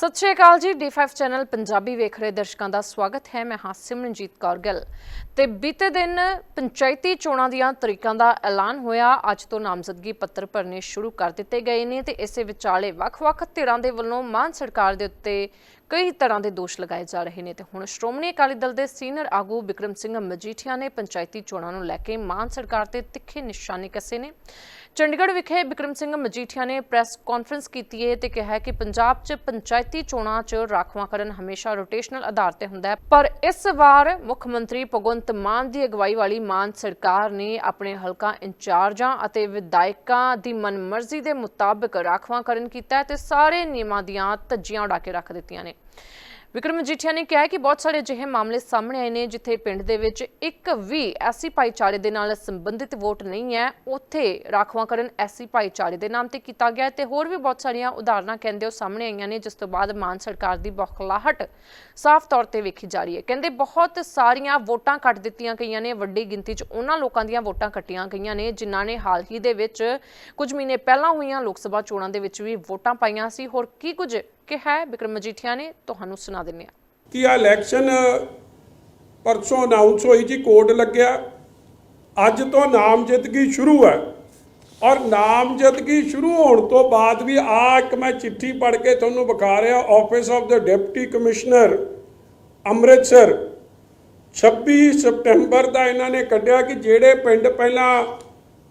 ਸਤਿ ਸ਼੍ਰੀ ਅਕਾਲ ਜੀ D5 channel Punjabi ਵੇਖ ਰਹੇ ਦਰਸ਼ਕਾਂ ਦਾ ਸਵਾਗਤ ਹੈ, ਮੈਂ ਹਾਂ ਸਿਮਰਨਜੀਤ ਕੌਰ ਗਿੱਲ। ਤੇ ਬੀਤੇ ਦਿਨ ਪੰਚਾਇਤੀ ਚੋਣਾਂ ਦੀਆਂ ਤਰੀਕਾਂ ਦਾ ਐਲਾਨ ਹੋਇਆ, ਅੱਜ ਤੋਂ ਨਾਮਜ਼ਦਗੀ ਪੱਤਰ ਭਰਨੇ ਸ਼ੁਰੂ ਕਰ ਦਿੱਤੇ ਗਏ ਨੇ ਤੇ ਇਸੇ ਵਿਚਾਲੇ ਵੱਖ-ਵੱਖ ਧਿਰਾਂ ਦੇ ਵੱਲੋਂ ਮਾਨ ਸਰਕਾਰ ਦੇ ਉੱਤੇ ਕਈ ਤਰ੍ਹਾਂ ਦੇ ਦੋਸ਼ ਲਗਾਏ ਜਾ ਰਹੇ ਨੇ ਤੇ ਹੁਣ ਸ਼੍ਰੋਮਣੀ ਅਕਾਲੀ ਦਲ ਦੇ ਸੀਨੀਅਰ ਆਗੂ ਵਿਕਰਮ ਸਿੰਘ ਮਜੀਠੀਆ ਨੇ ਪੰਚਾਇਤੀ ਚੋਣਾਂ ਨੂੰ ਲੈ ਕੇ ਮਾਨ ਸਰਕਾਰ ਤੇ ਤਿੱਖੇ ਨਿਸ਼ਾਨੇ ਕੱਸੇ ਨੇ। ਚੰਡੀਗੜ੍ਹ ਵਿਖੇ ਵਿਕਰਮ ਸਿੰਘ ਮਜੀਠੀਆ ਨੇ ਪ੍ਰੈਸ ਕਾਨਫਰੰਸ ਕੀਤੀ ਹੈ ਤੇ ਕਿਹਾ ਕਿ ਪੰਜਾਬ 'ਚ ਪੰਚਾਇਤੀ ਚੋਣਾਂ 'ਚ ਰਾਖਵਾਂਕਰਨ ਹਮੇਸ਼ਾ ਰੋਟੇਸ਼ਨਲ ਆਧਾਰ ਤੇ ਹੁੰਦਾ ਹੈ। ਪਰ ਇਸ ਵਾਰ ਮੁੱਖ ਮੰਤਰੀ ਭਗਵੰਤ ਮਾਨ ਦੀ ਅਗਵਾਈ ਵਾਲੀ ਮਾਨ ਸਰਕਾਰ ਨੇ ਆਪਣੇ ਹਲਕਾ ਇੰਚਾਰਜਾਂ ਅਤੇ ਵਿਧਾਇਕਾਂ ਦੀ ਮਨਮਰਜ਼ੀ ਦੇ ਮੁਤਾਬਕ ਰਾਖਵਾਂਕਰਨ ਕੀਤਾ ਹੈ ਤੇ ਸਾਰੇ ਨਿਯਮਾਂ ਦੀਆਂ ਧੱਜੀਆਂ ਉਡਾ ਕੇ ਰੱਖ ਦਿੱਤੀਆਂ ਨੇ। ਵਿਕਰਮ ਮਜੀਠੀਆ ਨੇ ਕਿਹਾ ਕਿ ਬਹੁਤ ਸਾਰੇ ਅਜਿਹੇ ਮਾਮਲੇ ਸਾਹਮਣੇ ਆਏ ਨੇ, ਜਿੱਥੇ ਪਿੰਡ ਦੇ ਵਿੱਚ ਇੱਕ ਵੀ ਐਸੀ ਭਾਈਚਾਰੇ ਦੇ ਨਾਲ ਸੰਬੰਧਿਤ ਵੋਟ ਨਹੀਂ ਹੈ। ਉੱਥੇ ਰਾਖਵਾਂਕਰਨ ਐਸੀ ਭਾਈਚਾਰੇ ਦੇ ਨਾਮ ਤੇ ਕੀਤਾ ਗਿਆ ਹੈ ਤੇ ਹੋਰ ਵੀ ਬਹੁਤ ਸਾਰੀਆਂ ਉਦਾਹਰਨਾਂ ਕਹਿੰਦੇ ਉਹ ਸਾਹਮਣੇ ਆਈਆਂ ਨੇ, ਜਿਸ ਤੋਂ ਬਾਅਦ ਮਾਨ ਸਰਕਾਰ ਦੀ ਬੌਖਲਾਹਟ ਸਾਫ਼ ਤੌਰ ਤੇ ਵੇਖੀ ਜਾ ਰਹੀ ਹੈ। ਕਹਿੰਦੇ ਬਹੁਤ ਸਾਰੀਆਂ ਵੋਟਾਂ ਕੱਟ ਦਿੱਤੀਆਂ ਗਈਆਂ ਨੇ, ਵੱਡੀ ਗਿਣਤੀ 'ਚ ਉਹਨਾਂ ਲੋਕਾਂ ਦੀਆਂ ਵੋਟਾਂ ਕੱਟੀਆਂ ਗਈਆਂ ਨੇ, ਜਿਨ੍ਹਾਂ ਨੇ ਹਾਲ ਹੀ ਦੇ ਵਿੱਚ ਕੁਝ ਮਹੀਨੇ ਪਹਿਲਾਂ ਹੋਈਆਂ ਲੋਕ ਸਭਾ ਚੋਣਾਂ ਦੇ ਵਿੱਚ ਵੀ ਵੋਟਾਂ ਪਾਈਆਂ ਸੀ। ਹੋਰ ਕੀ ਕੁਝ ਕਿਹਾ ਹੈ ਵਿਕਰਮ ਮਜੀਠੀਆ ਨੇ, ਤੁਹਾਨੂੰ ਸੁਣਾ ਦਿੰਦੇ ਹਾਂ। ਕਿ ਆ ਇਲੈਕਸ਼ਨ ਪਰਸੋਂ ਅਨਾਉਂਸ ਹੋਈ ਜੀ ਕੋਡ ਲੱਗਿਆ। ਅੱਜ ਤੋਂ ਨਾਮਜ਼ਦਗੀ ਸ਼ੁਰੂ ਹੈ। ਔਰ ਨਾਮਜ਼ਦਗੀ ਸ਼ੁਰੂ ਹੋਣ ਤੋਂ ਬਾਅਦ ਵੀ ਆ ਇੱਕ ਮੈਂ ਚਿੱਠੀ ਪੜ੍ਹ ਕੇ ਤੁਹਾਨੂੰ ਵਿਖਾ ਰਿਹਾ ਆਫਿਸ ਆਫ ਦਾ ਡਿਪਟੀ ਕਮਿਸ਼ਨਰ ਅੰਮ੍ਰਿਤਸਰ। 26 ਸਪਟੈਂਬਰ ਦਾ ਇਹਨਾਂ ਨੇ ਕੱਢਿਆ ਕਿ ਜਿਹੜੇ ਪਿੰਡ ਪਹਿਲਾਂ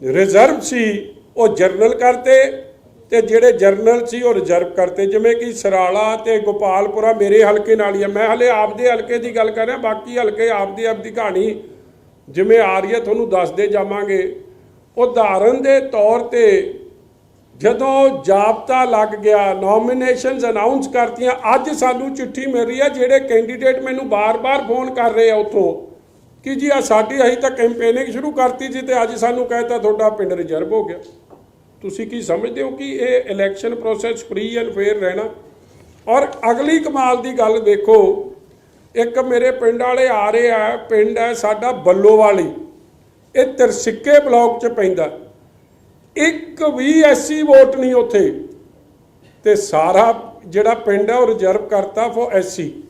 ਰਿਜ਼ਰਵ ਸੀ, ਉਹ ਜਰਨਲ ਕਰਤੇ। ਤੇ ਜਿਹੜੇ ਜਰਨਲ ਸੀ ਉਹ ਰਿਜ਼ਰਵ ਕਰਤੇ। ਜਿਵੇਂ ਕਿ ਸਰਾਲਾ ਤੇ ਗੋਪਾਲਪੁਰਾ ਮੇਰੇ ਹਲਕੇ ਨਾਲ ਹੀ ਹੈ ਮੈਂ ਹਲੇ ਆਪਦੇ ਹਲਕੇ ਦੀ ਗੱਲ ਕਰ ਰਿਹਾ, ਬਾਕੀ ਹਲਕੇ ਆਪਦੀ ਆਪਦੀ ਕਹਾਣੀ ਜਿਵੇਂ ਆ ਰਹੀ ਹੈ, ਤੁਹਾਨੂੰ ਦੱਸਦੇ ਜਾਵਾਂਗੇ। ਉਦਾਹਰਨ ਦੇ ਤੌਰ ਤੇ ਜਦੋਂ ਜਾਬਤਾ ਲੱਗ ਗਿਆ ਨੋਮੀਨੇਸ਼ਨਸ ਅਨਾਉਂਸ ਕਰਤੀਆਂ, ਅੱਜ ਸਾਨੂੰ ਚਿੱਠੀ ਮਿਲ ਰਹੀ ਹੈ, ਜਿਹੜੇ ਕੈਂਡੀਡੇਟ ਮੈਨੂੰ ਬਾਰ-ਬਾਰ ਫੋਨ ਕਰ ਰਹੇ ਆ ਉੱਥੋਂ ਕਿ ਜੀ ਆ ਸਾਡੀ ਅਸੀਂ ਤਾਂ ਕੈਂਪੇਨਿੰਗ ਸ਼ੁਰੂ ਕਰਤੀ ਸੀ ਤੇ ਅੱਜ ਸਾਨੂੰ ਕਹਿਤਾ, ਤੁਹਾਡਾ ਪਿੰਡ ਰਿਜ਼ਰਵ ਹੋ ਗਿਆ। ਤੁਸੀਂ ਕੀ ਸਮਝਦੇ ਹੋ ਕਿ ਇਹ election process free and fair ਰਹਿਣਾ? ਔਰ ਅਗਲੀ ਕਮਾਲ ਦੀ ਗੱਲ ਦੇਖੋ, ਇੱਕ ਮੇਰੇ ਪਿੰਡ ਵਾਲੇ ਆ ਰਹੇ ਆ, ਪਿੰਡ ਹੈ ਸਾਡਾ ਬੱਲੋਵਾਲੀ। ਇਹ ਤਰਸਿੱਕੇ ਬਲਾਕ ਚ ਪੈਂਦਾ। ਇੱਕ ਵੀ ਐਸੀ ਵੋਟ ਨਹੀਂ ਉੱਥੇ। ਤੇ ਸਾਰਾ ਜਿਹੜਾ ਪਿੰਡ ਹੈ ਉਹ ਰਿਜ਼ਰਵ ਕਰਤਾ ਫॉर ਐਸਸੀ,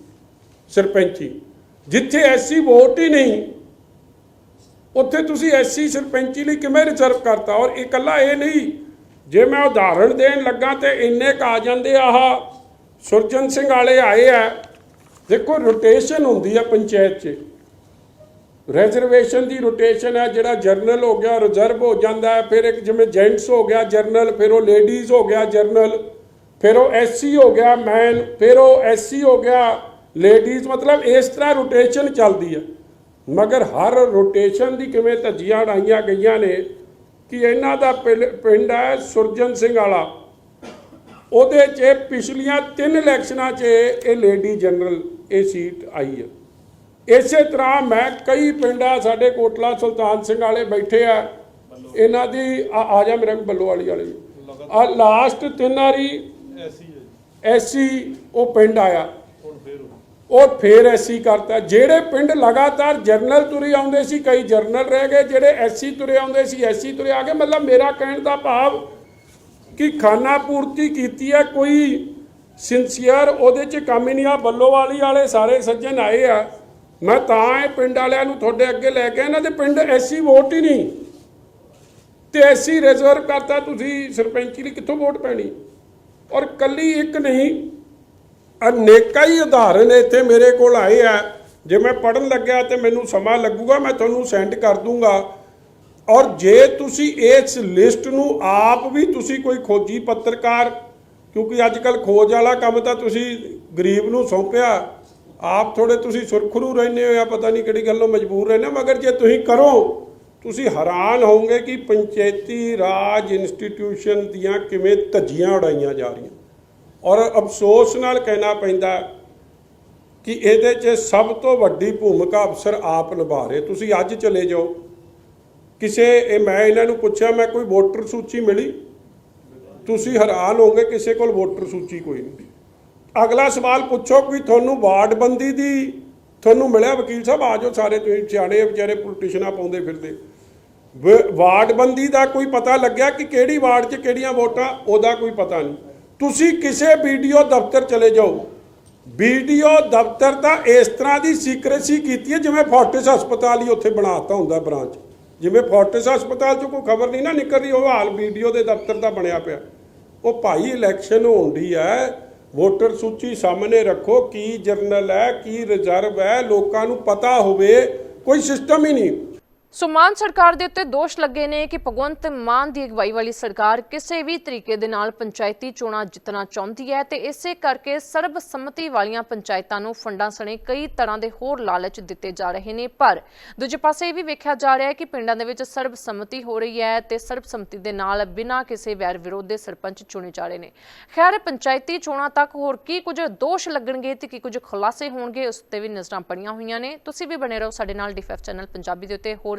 ਸਰਪੰਚੀ। ਜਿੱਥੇ ਐਸੀ ਵੋਟ ਹੀ ਨਹੀਂ ਉੱਥੇ ਤੁਸੀਂ ਐਸਸੀ ਸਰਪੰਚੀ ਲਈ ਕਿਵੇਂ ਰਿਜ਼ਰਵ ਕਰਤਾ? ਔਰ ਇਕੱਲਾ ਇਹ ਨਹੀਂ, ਜੇ ਮੈਂ ਉਦਾਹਰਣ ਦੇਣ ਲੱਗਾ ਤੇ ਇੰਨੇ ਕ ਆ ਜਾਂਦੇ ਆਹ ਸੁਰਜਨ ਸਿੰਘ ਵਾਲੇ ਆਏ ਆ। ਦੇਖੋ ਰੋਟੇਸ਼ਨ ਹੁੰਦੀ ਆ ਪੰਚਾਇਤ 'ਚ। ਰਿਜ਼ਰਵੇਸ਼ਨ ਦੀ ਰੋਟੇਸ਼ਨ ਹੈ ਜਿਹੜਾ ਜਰਨਲ ਹੋ ਗਿਆ ਰਿਜ਼ਰਵ ਹੋ ਜਾਂਦਾ ਹੈ, ਫਿਰ ਇੱਕ ਜਿਵੇਂ ਜੈਂਟਸ ਹੋ ਗਿਆ ਜਰਨਲ ਫਿਰ ਉਹ ਲੇਡੀਜ਼ ਹੋ ਗਿਆ ਜਰਨਲ ਫਿਰ ਉਹ ਐਸਸੀ ਹੋ ਗਿਆ ਮੈਨ ਫਿਰ ਉਹ ਐਸਸੀ ਹੋ ਗਿਆ ਲੇਡੀਜ਼ ਮਤਲਬ ਇਸ ਤਰ੍ਹਾਂ ਰੋਟੇਸ਼ਨ ਚੱਲਦੀ ਹੈ ਮਗਰ ਹਰ ਰੋਟੇਸ਼ਨ ਦੀ ਕਿਵੇਂ ਧੱਜੀਆਂ ਉਡਾਈਆਂ ਗਈਆਂ ਨੇ ਕਿ ਇਹਨਾਂ ਦਾ ਪਿੰਡ ਹੈ ਸੁਰਜਨ ਸਿੰਘ ਵਾਲਾ। ਉਹਦੇ 'ਚ ਪਿਛਲੀਆਂ ਤਿੰਨ ਇਲੈਕਸ਼ਨਾਂ 'ਚ ਇਹ ਲੇਡੀ ਜਨਰਲ ਇਹ ਸੀਟ ਆਈ ਹੈ। ਇਸੇ ਤਰ੍ਹਾਂ ਮੈਂ ਕਈ ਪਿੰਡਾਂ ਸਾਡੇ ਕੋਟਲਾ ਸੁਲਤਾਨ ਸਿੰਘ ਵਾਲੇ ਬੈਠੇ ਆ ਇਹਨਾਂ ਦੀ ਆ ਆ ਜਾ ਮੇਰੇ ਬੱਲੋ ਵਾਲੀ ਵਾਲੇ ਆ ਲਾਸਟ ਤਿੰਨ ਵਾਰੀ ਐਸੀ ਉਹ ਪਿੰਡ ਆਇਆ। ਉਹ ਫੇਰ ਐਸੀ ਕਰਤਾ। ਜਿਹੜੇ ਪਿੰਡ ਲਗਾਤਾਰ ਜਰਨਲ ਤੁਰੇ ਆਉਂਦੇ ਸੀ, ਕਈ ਜਰਨਲ ਰਹਿ ਗਏ, ਜਿਹੜੇ ਐਸੀ ਤੁਰੇ ਆਉਂਦੇ ਸੀ ਐਸੀ ਤੁਰੇ ਆ ਗਏ। ਮਤਲਬ ਮੇਰਾ ਕਹਿਣ ਦਾ ਭਾਵ ਕਿ ਖਾਨਾ ਪੂਰਤੀ ਕੀਤੀ ਹੈ, ਕੋਈ ਸਿੰਸੀਅਰ ਉਹਦੇ ਚ ਕੰਮ ਹੀ ਨਹੀਂ। ਆ ਬੱਲੋਵਾਲੀ ਵਾਲੇ ਸਾਰੇ ਸੱਜਣ ਆਏ ਆ। ਮੈਂ ਤਾਂ ਇਹ ਪਿੰਡ ਵਾਲਿਆਂ ਨੂੰ ਤੁਹਾਡੇ ਅੱਗੇ ਲੈ ਕੇ ਇਹਨਾਂ ਦੇ ਪਿੰਡ ਐਸੀ ਵੋਟ ਹੀ ਨਹੀਂ। ਤੇ ਐਸੀ ਰਿਜ਼ਰਵ ਕਰਤਾ ਤੁਸੀਂ। ਸਰਪੰਚੀ ਲਈ ਕਿੱਥੋਂ ਵੋਟ ਪੈਣੀ? ਔਰ ਕੱਲੀ ਇੱਕ ਨਹੀਂ ਅਨੇਕਾਂ ਹੀ ਉਦਾਹਰਨ ਇੱਥੇ ਮੇਰੇ ਕੋਲ ਆਏ ਆ। ਜੇ ਮੈਂ ਪੜਨ ਲੱਗਿਆ ਤੇ ਮੈਨੂੰ ਸਮਾਂ ਲੱਗੂਗਾ, ਮੈਂ ਤੁਹਾਨੂੰ ਸੈਂਡ ਕਰ ਦੂੰਗਾ। ਔਰ ਜੇ ਤੁਸੀਂ ਇਸ ਲਿਸਟ ਨੂੰ ਆਪ ਵੀ ਤੁਸੀਂ ਕੋਈ ਖੋਜੀ ਪੱਤਰਕਾਰ, ਕਿਉਂਕਿ ਅੱਜ ਕੱਲ ਖੋਜ ਵਾਲਾ ਕੰਮ ਤਾਂ ਤੁਸੀਂ ਗਰੀਬ ਨੂੰ ਸੌਂਪਿਆ, ਆਪ ਥੋੜੇ ਤੁਸੀਂ ਸੁਰਖਰੂ ਰਹਿੰਦੇ ਹੋ ਜਾਂ ਪਤਾ ਨਹੀਂ ਕਿਹੜੀ ਗੱਲੋਂ ਮਜਬੂਰ ਰਹਿੰਦੇ ਮਗਰ ਜੇ ਤੁਸੀਂ ਕਰੋ, ਤੁਸੀਂ ਹੈਰਾਨ ਹੋਵੋਗੇ ਕਿ ਪੰਚਾਇਤੀ ਰਾਜ ਇੰਸਟੀਟਿਊਸ਼ਨ ਦੀਆਂ ਕਿਵੇਂ ਧੱਜੀਆਂ ਉਡਾਈਆਂ ਜਾ ਰਹੀਆਂ। ਔਰ ਅਫਸੋਸ ਨਾਲ ਕਹਿਣਾ ਪੈਂਦਾ ਕਿ ਇਹਦੇ 'ਚ ਸਭ ਤੋਂ ਵੱਡੀ ਭੂਮਿਕਾ ਅਫਸਰ ਆਪ ਨਿਭਾ ਰਹੇ। ਤੁਸੀਂ ਅੱਜ ਚਲੇ ਜਾਓ। ਕਿਸੇ, ਇਹ ਮੈਂ ਇਹਨਾਂ ਨੂੰ ਪੁੱਛਿਆ, ਮੈਂ ਕੋਈ ਵੋਟਰ ਸੂਚੀ ਮਿਲੀ? ਤੁਸੀਂ ਹੈਰਾਨ ਹੋਗੇ ਕਿਸੇ ਕੋਲ ਵੋਟਰ ਸੂਚੀ ਕੋਈ ਨਹੀਂ। ਅਗਲਾ ਸਵਾਲ ਪੁੱਛੋ ਕੋਈ ਤੁਹਾਨੂੰ ਵਾਰਡਬੰਦੀ ਦੀ ਤੁਹਾਨੂੰ ਮਿਲਿਆ? ਵਕੀਲ ਸਾਹਿਬ, ਆ ਜਾਓ ਸਾਰੇ ਤੁਸੀਂ, ਸਿਆਣੇ ਵਿਚਾਰੇ ਪੋਲੀਟੀਸ਼ਨਾਂ ਪਾਉਂਦੇ ਫਿਰਦੇ। ਵ- ਵਾਰਡਬੰਦੀ ਦਾ ਕੋਈ ਪਤਾ ਲੱਗਿਆ ਕਿ ਕਿਹੜੀ ਵਾਰਡ 'ਚ ਕਿਹੜੀਆਂ ਵੋਟਾਂ? ਉਹਦਾ ਕੋਈ ਪਤਾ ਨਹੀਂ। ਤੁਸੀਂ ਕਿਸੇ ਵੀਡੀਓ ਦਫ਼ਤਰ ਚਲੇ ਜਾਓ। ਵੀਡੀਓ ਦਫ਼ਤਰ ਤਾਂ ਇਸ ਤਰ੍ਹਾਂ ਦੀ ਸੀਕ੍ਰੇਸੀ ਕੀਤੀ ਹੈ, ਜਿਵੇਂ ਫੋਰਟਿਸ ਹਸਪਤਾਲ ਹੀ ਉੱਥੇ ਬਣਾਤਾ ਹੁੰਦਾ ਬ੍ਰਾਂਚ ਜਿਵੇਂ ਫੋਰਟਿਸ ਹਸਪਤਾਲ 'ਚੋਂ ਕੋਈ ਖਬਰ ਨਹੀਂ ਨਾ ਨਿਕਲਦੀ ਉਹ ਹਾਲ ਵੀਡੀਓ ਦੇ ਦਫ਼ਤਰ ਦਾ ਬਣਿਆ ਪਿਆ। ਉਹ ਭਾਈ ਇਲੈਕਸ਼ਨ ਹੋਣੀ ਹੈ ਵੋਟਰ ਸੂਚੀ ਸਾਹਮਣੇ ਰੱਖੋ, ਕੀ ਜਰਨਲ ਹੈ, ਕੀ ਰਿਜ਼ਰਵ ਹੈ, ਲੋਕਾਂ ਨੂੰ ਪਤਾ ਹੋਵੇ, ਕੋਈ ਸਿਸਟਮ ਹੀ ਨਹੀਂ। ਸੋ ਮਾਨ ਸਰਕਾਰ ਦੇ ਉੱਤੇ ਦੋਸ਼ ਲੱਗੇ ਨੇ ਕਿ ਭਗਵੰਤ ਮਾਨ ਦੀ ਅਗਵਾਈ ਵਾਲੀ ਸਰਕਾਰ ਕਿਸੇ ਵੀ ਤਰੀਕੇ ਦੇ ਨਾਲ ਪੰਚਾਇਤੀ ਚੋਣਾਂ ਜਿੱਤਣਾ ਚਾਹੁੰਦੀ ਹੈ ਤੇ ਇਸੇ ਕਰਕੇ ਸਰਬਸੰਮਤੀ ਵਾਲੀਆਂ ਪੰਚਾਇਤਾਂ ਨੂੰ ਫੰਡਾਂ ਸਣੇ ਕਈ ਤਰ੍ਹਾਂ ਦੇ ਹੋਰ ਲਾਲਚ ਦਿੱਤੇ ਜਾ ਰਹੇ ਨੇ। ਪਰ ਦੂਜੇ ਪਾਸੇ ਇਹ ਵੀ ਵੇਖਿਆ ਜਾ ਰਿਹਾ ਹੈ ਕਿ ਪਿੰਡਾਂ ਦੇ ਵਿੱਚ ਸਰਬਸੰਮਤੀ ਹੋ ਰਹੀ ਹੈ ਤੇ ਸਰਬਸੰਮਤੀ ਦੇ ਨਾਲ ਬਿਨਾਂ ਕਿਸੇ ਵੈਰ ਵਿਰੋਧ ਦੇ ਸਰਪੰਚ ਚੁਣੇ ਜਾ ਰਹੇ ਨੇ। ਖੈਰ, ਪੰਚਾਇਤੀ ਚੋਣਾਂ ਤੱਕ ਹੋਰ ਕੀ ਕੁਝ ਦੋਸ਼ ਲੱਗਣਗੇ ਤੇ ਕੀ ਕੁਝ ਖੁਲਾਸੇ ਹੋਣਗੇ, ਉਸ ਤੇ ਵੀ ਨਜ਼ਰਾਂ ਪੜੀਆਂ ਹੋਈਆਂ ਨੇ। ਤੁਸੀਂ ਵੀ ਬਣੇ ਰਹੋ ਸਾਡੇ ਨਾਲ ਡੀਫਐਫ ਚੈਨਲ ਪੰਜਾਬੀ ਦੇ ਉੱਤੇ। ਹੋਰ